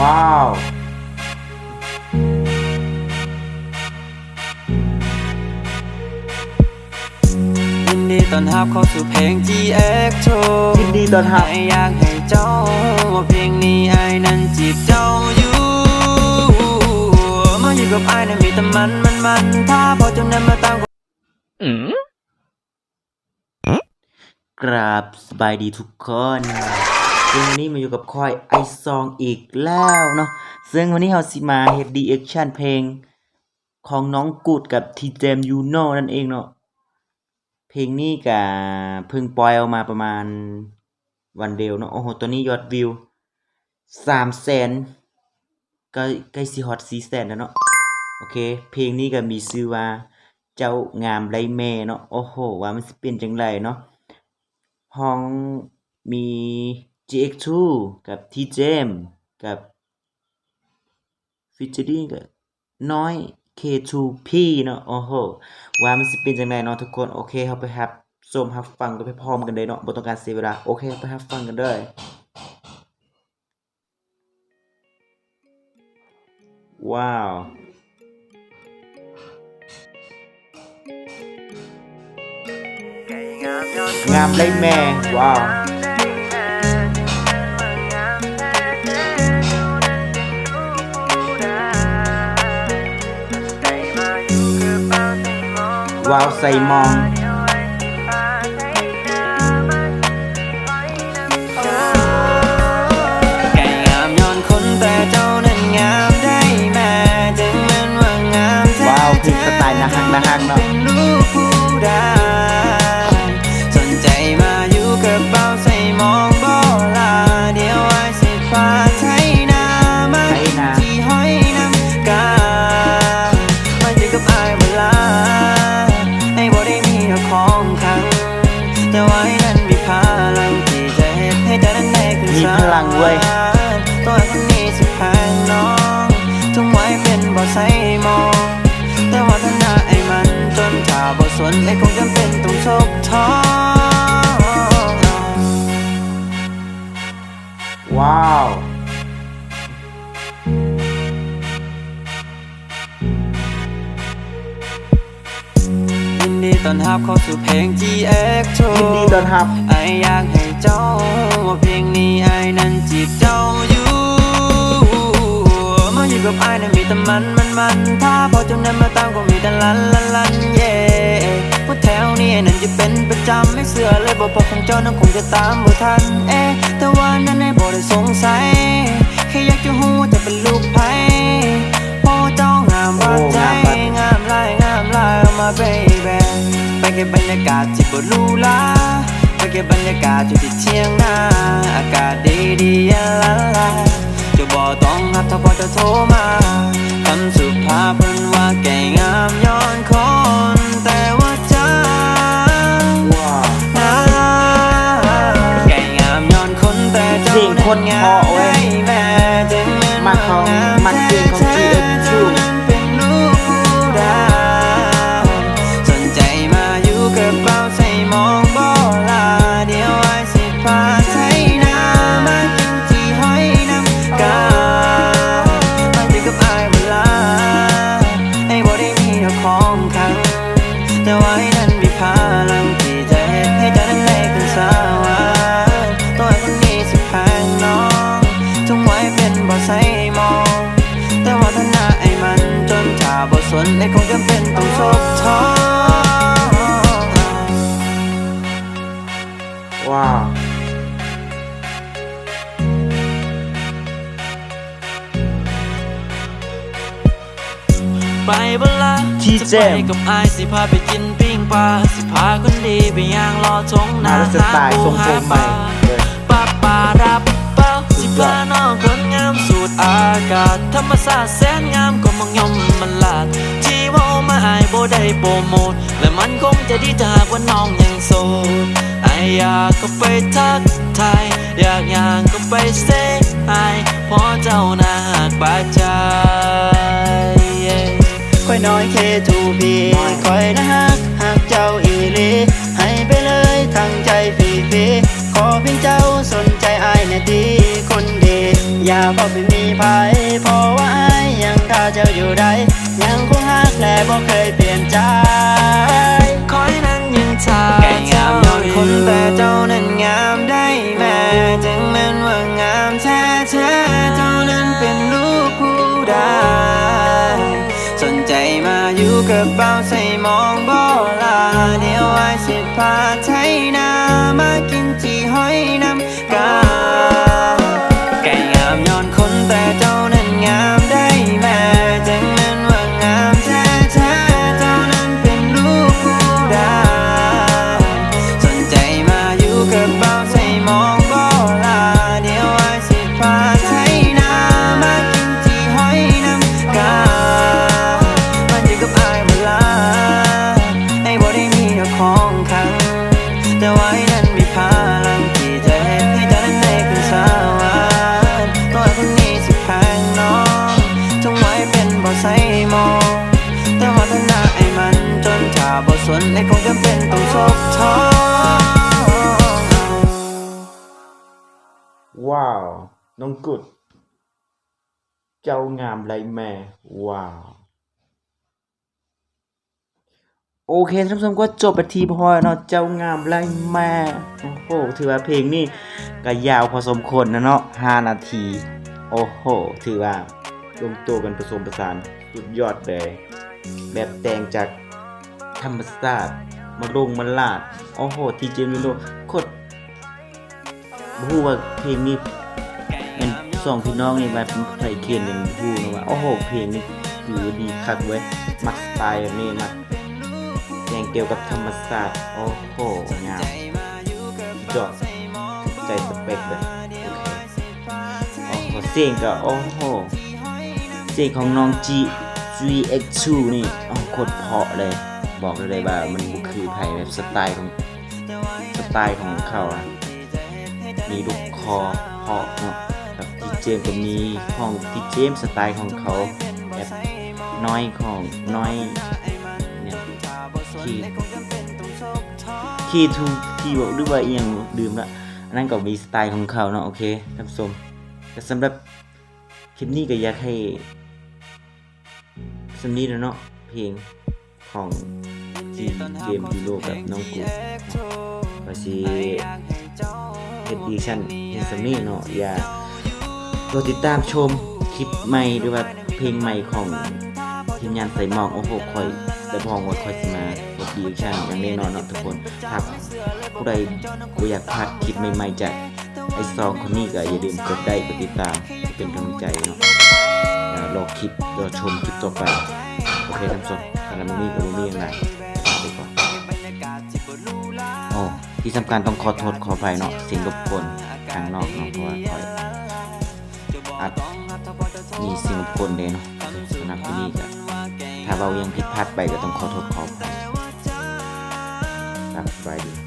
ว้าว ยินดีต้อนรับเข้าสู่เพลง GX2 ยินดีต้อนรับไออยากให้เจ้าว่าเพลงนี้ไอ้นั้นจีบเจ้าอยู่ มาอยู่กับไอ้นั้นมีแต่มันมันมันถ้าพอจนนั้นมาตามกราบสบายดีทุกคน ซึ่งวันนี้มาอยู่กับคอยไอซองอีกแล้วเนาะซึ่งวันนี้เราสิมาเฮดดีแอคชั่นเพลงของน้องกูดกับทีเจมยูโนนั่นเองเนาะเพลงนี้ก็เพิ่งปล่อยออกมาประมาณวันเดียวเนาะโอ้โหตัวนี้ยอดวิวสามแสนก็ใกล้สิฮอตสี่แสนแล้วเนาะโอเค เพลงนี้ก็มีชื่อว่าเจ้างามไรแม่เนาะโอ้โห ว่ามันสิเป็นจังไรเนาะห้องมี GX2 กับทีเจมกับฟิชเจอริงกับน้อย K2P เนาะโอ้โหว่ามันสิเป็นจังไดเนาะทุกคน โอเคเฮาไปรับชมรับฟังกันไปพร้อมกันเลยเนาะบ่ต้องการเสียเวลา โอเคไปรับฟังกันเลยว้าว งามไรแม่ ว้าว ว้าวใส่มอง ไก่งามย้อนคนแต่เจ้านั้นงามได้แม่จึงแม้นว่างามแท้ว้าวเพลงสไตล์นะฮักนะฮักเนาะ เป็นลูกผู้ได้ส วยตัวคนนี้สิแพงน้องจงไว้เป็นบ่ใส่มอง แต่ว่าถ้าหน้าไอ้มันจนถ้าบ่สนไอ้คงจำเป็นต้องชกท้องว้าว ต้อนรับเข้าสู่เพลง GX2 ยินดีต้อนรับไออยากให้เจ้าว่าเพลงนี้ไอ้นั้นจีบเจ้าอยู่มาอยู่กับไอ้นั้นมีแต่มันมันมันถ้าพอจนนั้นมาตามก็มีแต่ลันลันลันเย่ว่าแถวนี้นั้นจะเป็นประจำไม่เสือเลยบอกพอของเจ้านั้นคงจะตามบ่ทันเอ๊ะแต่ว่านั้นไอ้บ่ได้สงสัยแค่อยากจะรู้ว่าจะเป็นลูกไผเพราะว่าเจ้างามบาดใจโอ้งามบัดงามหลายงามหลายเอามาเบบีไป เก็บบรรยากาศที่บ่หรูหราไปเก็บบรรยากาศอยู่ที่เที่ยงนาอากาศดีดีๆอะลาลาจะบ่ต้องหับถ้าพอจะโทรมาคำสุภาพเพิ่นว่าแก่งามย้อนคนแต่ว่าเจ้าว้าวนะแก่งามย้อนคนแต่เจ้าเสียงคนเพราะเว้ยแม่ บ่สนไอ้คงจำเป็นต้องซบท้องว้าวไปบ่ละที่จะเจไปมกับไอ้ายสิพาไปกินปิ้งปลาสิพาคนดีไปย่างรอทงมานาแล้วสไตล์ทรงผมใหม่เลยปาปารับเป้าสิพาน้องคนงามสูด อากาศธรรมศาสตร์แสนงามก็มังยมมันลาดที่ว่ามาอายบ่ได้โปรโมทและมันคงจะดีถ้าหากว่าน้องยังโสดไออยากก็ไปทักทายอยากย่างก็ไปเซไอเพราะเจ้าน่าหักบาดใจค่อยน้อยเคทูพีค่อยนะฮักหักเจ้าอีลีให้ไปเลยทั้งใจฟรีฟรีขอเพียงเจ้าสนใจไอายแน่ดีคนดีอย่าเพราะไม่มี ภัยเพราะว่าไอ้ยังถ้าเจ้าอยู่ใดยังคงฮักและบ่เคยเปลี่ยนใจคอยนั้นยังทาแก่งามย้อนคนแต่เจ้านั้นงามได้แม่จึงแม้นว่างามแท้แท้ๆเจ้านั้นเป็นลูกผู้ใดสนใจมาอยู่กับเบาใส่หมองบ่ลาเดี๋ยวไอ้สิพาไทยนามากิน ถ้าบ่สนไอ้คงจำเป็นต้องซบท้องว้าว น้องกุด เจ้างามไรแม่ ว้าว โอเคท่านผู้ชมก็จบไปทีพอเนาะเจ้างามไรแม่ โอ้โห ถือว่าเพลงนี่ก็ยาวพอสมควรนะเนาะ5นาที โอ้โห ถือว่าลงตัวกันผสมผสานสุดยอดเลย แบบแต่งจาก ธรรมชาสติมาลงมาลาดโอ้โหทีเจมิโลโคตรรู้ว่าเพลงนี้เป็นสองพี่น้องนี่ว่าเป็นใครเขียนยังรู้นะว่าโอ้โหเพลงนี้คือดีคักเว้ยมักสไตล์แบบนี้มักแนงเกี่ยวกับธรรมศาสตร์โอ้โหงามยอดใจสเปคเลยโอเคโอ้โหเสียงก็โอ้โหเสียงของน้อง G GX2 นี่โอ้โหโคตรเพราะเลย บอกเลยเลยว่ามันบุคือไผ่แบบสไตล์ของสไตล์ของเขาอะมีลูกคอเพาะเนาะกับที่เจมก็มีของที่เจมสไตล์ของเขาแบบน้อยของน้อยเนี่ยที่ที่ทูที่บอกหรือว่าเอียงดื่มละอันนั้นก็มีสไตล์ของเขาเนาะโอเคท่านผู้ชมแต่สำหรับคลิปนี้ก็อยากให้สำนีแล้วเนาะเพลง ของที่เจมส์ยูโรกับน้องกูก็สิเฮ็ดดีชั่นเฮ็ดสำนี่เนาะอย่ารอติดตามชมคลิปใหม่หรือว่าเพลงใหม่ของทีมงานใส่หมอกโอ้โหคอยแต่พองว่าคอยสิมาเฮ็ดดีชั่นอย่างแน่นอนเนาะทุกคนถ้าผู้ใดบ่อยากพลาดคลิปใหม่ๆจากไอซองคนนี้ก็อย่าลืมกดไลค์กดติดตามเป็นกำลังใจเนาะอย่ารอคลิปรอชมคลิปต่อไป โอเคท่านผู้ชม สำหรับมื้อนี้ก็บ่มีอย่างไรลาไปก่อนโอ้ที่สำคัญต้องขอโทษขออภัยเนาะเสียงรบกวนทางนอกเนาะเพราะว่าคอยอัดมีเสียงรบกวนเลยเนาะสนับที่นี่ก็ถ้าเรายังผิดพลาดไปก็ต้องขอโทษขอไปครับสบายดี